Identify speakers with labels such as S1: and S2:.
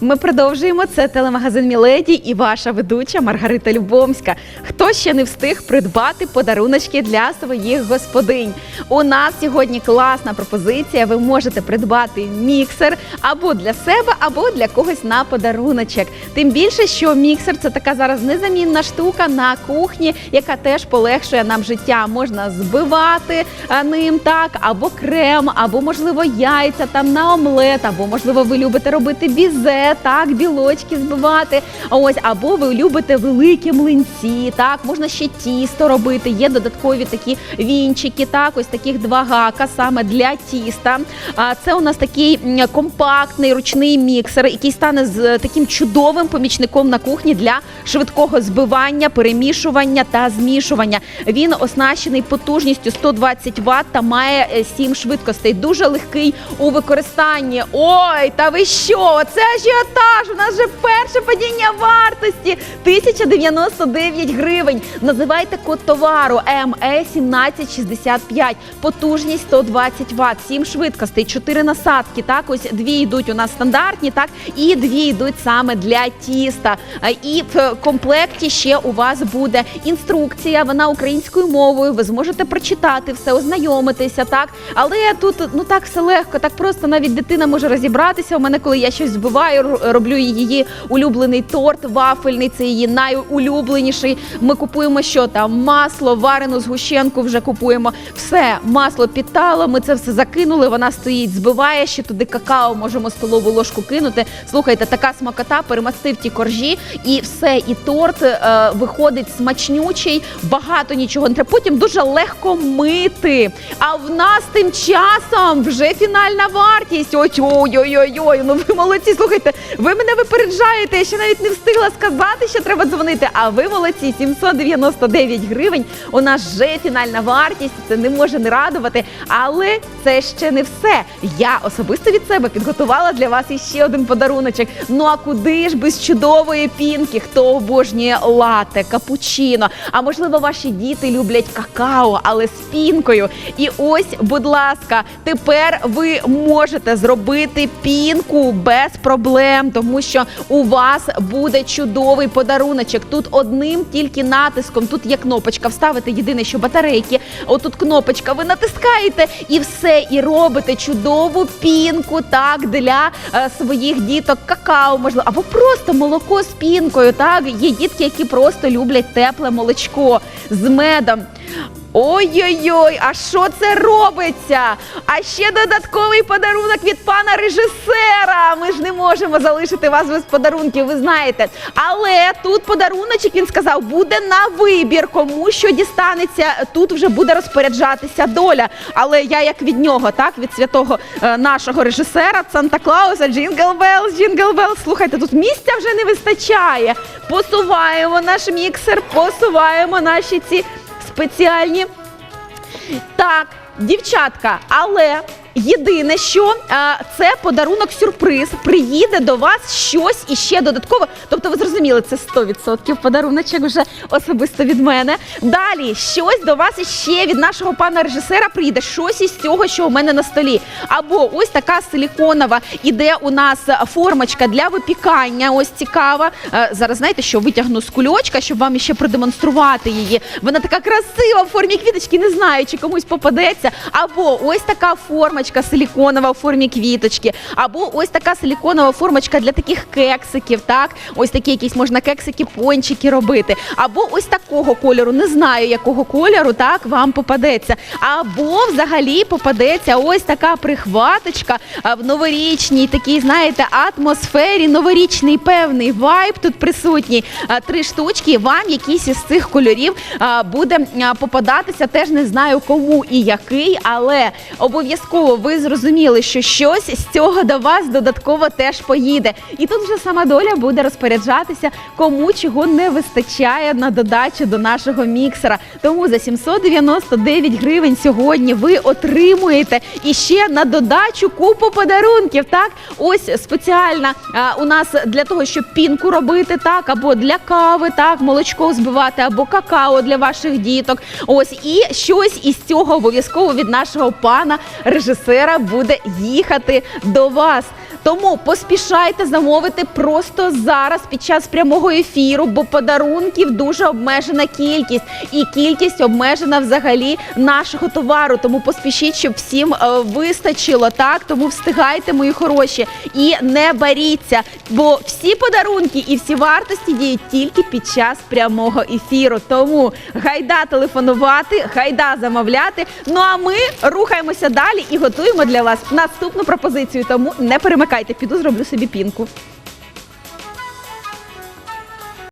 S1: Ми продовжуємо це телемагазин Міледі і ваша ведуча Маргарита Любомська. Хто ще не встиг придбати подаруночки для своїх господинь? У нас сьогодні класна пропозиція. Ви можете придбати міксер або для себе, або для когось на подаруночок. Тим більше, що міксер це така зараз незамінна штука на кухні, яка теж полегшує нам життя. Можна збивати ним так, або крем, або можливо яйця там на омлет, або можливо ви любите робити бізе, так, білочки збивати. Ось, або ви любите великі млинці, так, можна ще тісто робити. Є додаткові такі вінчики, так, ось таких два гака саме для тіста. А це у нас такий компактний ручний міксер, який стане з е, таким чудовим помічником на кухні для швидкого збивання, перемішування та змішування. Він оснащений потужністю 120 Вт та має 7 швидкостей. Дуже легкий у використанні. Ой, та ви що? Це ажіотаж! У нас же перше падіння вартості 1099 гривень. Називайте код товару МЕ 1765. Потужність 120 Вт, 7 швидкостей, 4 насадки. Так, ось дві йдуть у нас стандартні, так і дві йдуть саме для тіста. І в комплекті ще у вас буде інструкція. Вона українською мовою. Ви зможете прочитати все, ознайомитися, так. Але тут ну так все легко, так просто навіть дитина може розібратися. У мене, коли я щось збиваю, роблю її улюблений торт, вафельний, це її найулюбленіший. Ми купуємо що там масло, варену згущенку вже купуємо. Все, масло підтало, ми це все закинули. Вона стоїть, збиває ще туди какао, можемо столову ложку кинути. Слухайте, така смакота, перемастив ті коржі, і все, і торт е, виходить смачнючий, багато нічого не треба. Потім дуже легко мити. А в нас тим часом вже фінальна вартість. Ой-ой-ой-ой, ну ви молодці. Слухайте, ви мене випереджаєте. Я ще навіть не встигла сказати, що треба дзвонити. А ви молодці, 799 гривень. У нас вже фінальна вартість. Це не може не радувати. Але це ще не все. Я особисто від себе підготувала для вас іще один подаруночок. Ну а куди ж без чудової пінки? Хто обожнює лате, капучино? А можливо, ваші діти люблять какао, але з пінкою. І ось, будь ласка, тепер ви можете зробити пінку без проблем, тому що у вас буде чудовий подаруночок. Тут одним тільки натиском, тут є кнопочка. Вставити єдине, що батарейки. Отут кнопочка, ви натискаєте і все, і робите чудову пінку так для е, своїх діток, какао, можливо, або просто молоко з пінкою. Так, є дітки, які просто люблять тепле молочко з медом. Ой-ой-ой, а що це робиться? А ще додатковий подарунок від пана режисера. Ми ж не можемо залишити вас без подарунків, ви знаєте. Але тут подаруночок він сказав, буде на вибір, кому що дістанеться. Тут вже буде розпоряджатися доля. Але я як від нього, так від святого е, нашого режисера Санта Клауса, Джингл Белс, Джингл Белс. Слухайте, тут місця вже не вистачає. Посуваємо наш міксер, посуваємо наші ці спеціальні. Так, дівчатка, але єдине, що а, це подарунок сюрприз. Приїде до вас щось іще додатково. Тобто, ви зрозуміли, це 100% подаруночок вже особисто від мене. Далі щось до вас іще від нашого пана режисера прийде, щось із цього, що у мене на столі. Або ось така силіконова іде у нас формочка для випікання. Ось цікава. Е, Зараз знаєте, що витягну з кульочка, щоб вам іще продемонструвати її. Вона така красива в формі квіточки, не знаю, чи комусь попадеться. Або ось така формочка силіконова в формі квіточки, або ось така силіконова формочка для таких кексиків. Так, ось такі якісь можна кексики, пончики робити. Або ось такого кольору, не знаю якого кольору так вам попадеться. Або взагалі попадеться ось така прихваточка в новорічній, такій, знаєте, атмосфері, новорічний певний вайб тут присутній. Три штучки. Вам якийсь із цих кольорів буде попадатися. Теж не знаю кому і який, але обов'язково ви зрозуміли, що щось з цього до вас додатково теж поїде. І тут вже сама доля буде розпоряджатися, кому чого не вистачає на додачу до нашого міксера. Тому за 799 гривень сьогодні ви отримуєте і ще на додачу купу подарунків. Так, ось спеціальна а, у нас для того, щоб пінку робити, так або для кави, так, молочко збивати, або какао для ваших діток. Ось і щось із цього обов'язково від нашого пана режисера режисера буде їхати до вас. Тому поспішайте замовити просто зараз під час прямого ефіру, бо подарунків дуже обмежена кількість, і кількість обмежена взагалі нашого товару. Тому поспішіть, щоб всім е, вистачило. Так, тому встигайте, мої хороші, і не баріться, бо всі подарунки і всі вартості діють тільки під час прямого ефіру. Тому гайда телефонувати, гайда замовляти. Ну а ми рухаємося далі і готуємо для вас наступну пропозицію. Тому не перемикайте, піду зроблю собі пінку.